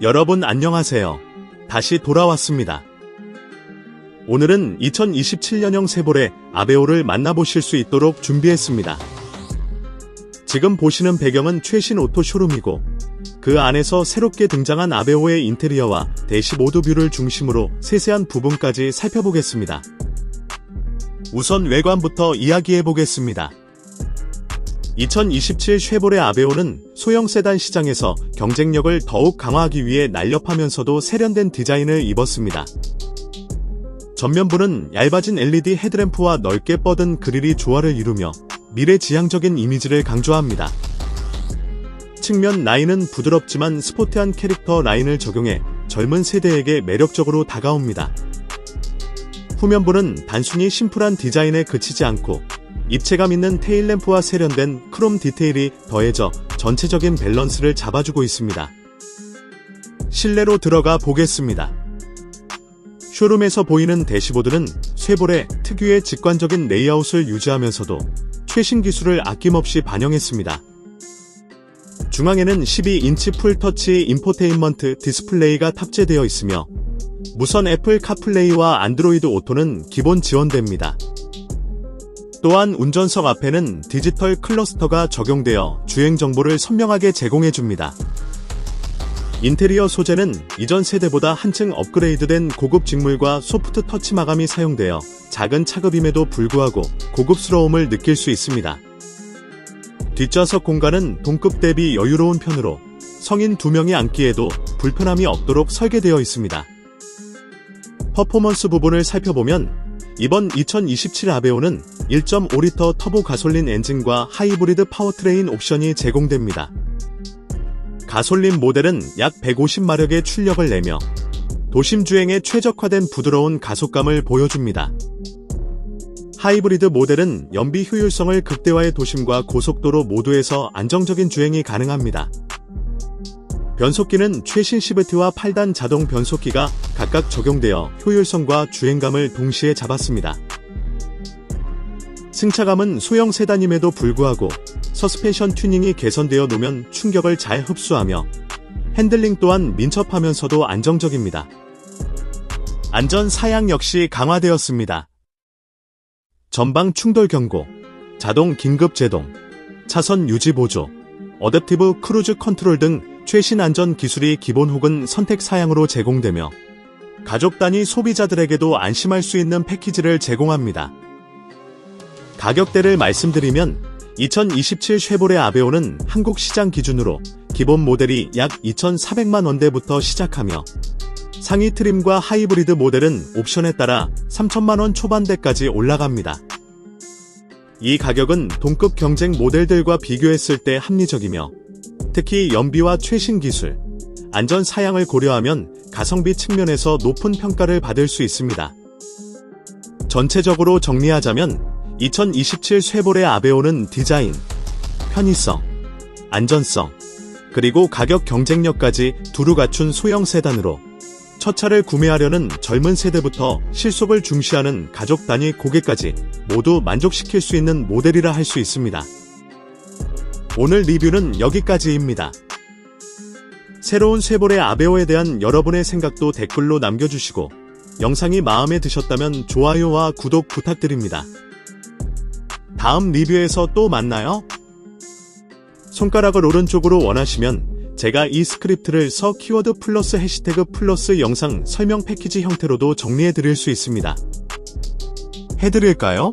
여러분 안녕하세요. 다시 돌아왔습니다. 오늘은 2027년형 세볼의 아베오를 만나보실 수 있도록 준비했습니다. 지금 보시는 배경은 최신 오토 쇼룸이고 그 안에서 새롭게 등장한 아베오의 인테리어와 대시보드 뷰를 중심으로 세세한 부분까지 살펴보겠습니다. 우선 외관부터 이야기해 보겠습니다. 2027 쉐보레 아베오는 소형 세단 시장에서 경쟁력을 더욱 강화하기 위해 날렵하면서도 세련된 디자인을 입었습니다. 전면부는 얇아진 LED 헤드램프와 넓게 뻗은 그릴이 조화를 이루며 미래지향적인 이미지를 강조합니다. 측면 라인은 부드럽지만 스포티한 캐릭터 라인을 적용해 젊은 세대에게 매력적으로 다가옵니다. 후면부는 단순히 심플한 디자인에 그치지 않고 입체감 있는 테일램프와 세련된 크롬 디테일이 더해져 전체적인 밸런스를 잡아주고 있습니다. 실내로 들어가 보겠습니다. 쇼룸에서 보이는 대시보드는 쇠볼의 특유의 직관적인 레이아웃을 유지하면서도 최신 기술을 아낌없이 반영했습니다. 중앙에는 12인치 풀터치 인포테인먼트 디스플레이가 탑재되어 있으며 무선 애플 카플레이와 안드로이드 오토는 기본 지원됩니다. 또한 운전석 앞에는 디지털 클러스터가 적용되어 주행 정보를 선명하게 제공해줍니다. 인테리어 소재는 이전 세대보다 한층 업그레이드된 고급 직물과 소프트 터치 마감이 사용되어 작은 차급임에도 불구하고 고급스러움을 느낄 수 있습니다. 뒷좌석 공간은 동급 대비 여유로운 편으로 성인 2명이 앉기에도 불편함이 없도록 설계되어 있습니다. 퍼포먼스 부분을 살펴보면 이번 2027 아베오는 1.5리터 터보 가솔린 엔진과 하이브리드 파워트레인 옵션이 제공됩니다. 가솔린 모델은 약 150마력의 출력을 내며 도심 주행에 최적화된 부드러운 가속감을 보여줍니다. 하이브리드 모델은 연비 효율성을 극대화해 도심과 고속도로 모두에서 안정적인 주행이 가능합니다. 변속기는 최신 CVT와 8단 자동 변속기가 각각 적용되어 효율성과 주행감을 동시에 잡았습니다. 승차감은 소형 세단임에도 불구하고 서스펜션 튜닝이 개선되어 놓으면 충격을 잘 흡수하며 핸들링 또한 민첩하면서도 안정적입니다. 안전 사양 역시 강화되었습니다. 전방 충돌 경고, 자동 긴급 제동, 차선 유지 보조, 어댑티브 크루즈 컨트롤 등 최신 안전 기술이 기본 혹은 선택 사양으로 제공되며 가족 단위 소비자들에게도 안심할 수 있는 패키지를 제공합니다. 가격대를 말씀드리면 2027 쉐보레 아베오는 한국 시장 기준으로 기본 모델이 약 2,400만 원대부터 시작하며 상위 트림과 하이브리드 모델은 옵션에 따라 3천만 원 초반대까지 올라갑니다. 이 가격은 동급 경쟁 모델들과 비교했을 때 합리적이며 특히 연비와 최신 기술, 안전 사양을 고려하면 가성비 측면에서 높은 평가를 받을 수 있습니다. 전체적으로 정리하자면 2027 쉐보레 아베오는 디자인, 편의성, 안전성, 그리고 가격 경쟁력까지 두루 갖춘 소형 세단으로 첫 차를 구매하려는 젊은 세대부터 실속을 중시하는 가족 단위 고객까지 모두 만족시킬 수 있는 모델이라 할 수 있습니다. 오늘 리뷰는 여기까지입니다. 새로운 쉐보레 아베오에 대한 여러분의 생각도 댓글로 남겨주시고 영상이 마음에 드셨다면 좋아요와 구독 부탁드립니다. 다음 리뷰에서 또 만나요. 손가락을 오른쪽으로 원하시면 제가 이 스크립트를 서 키워드 플러스 해시태그 플러스 영상 설명 패키지 형태로도 정리해 드릴 수 있습니다. 해드릴까요?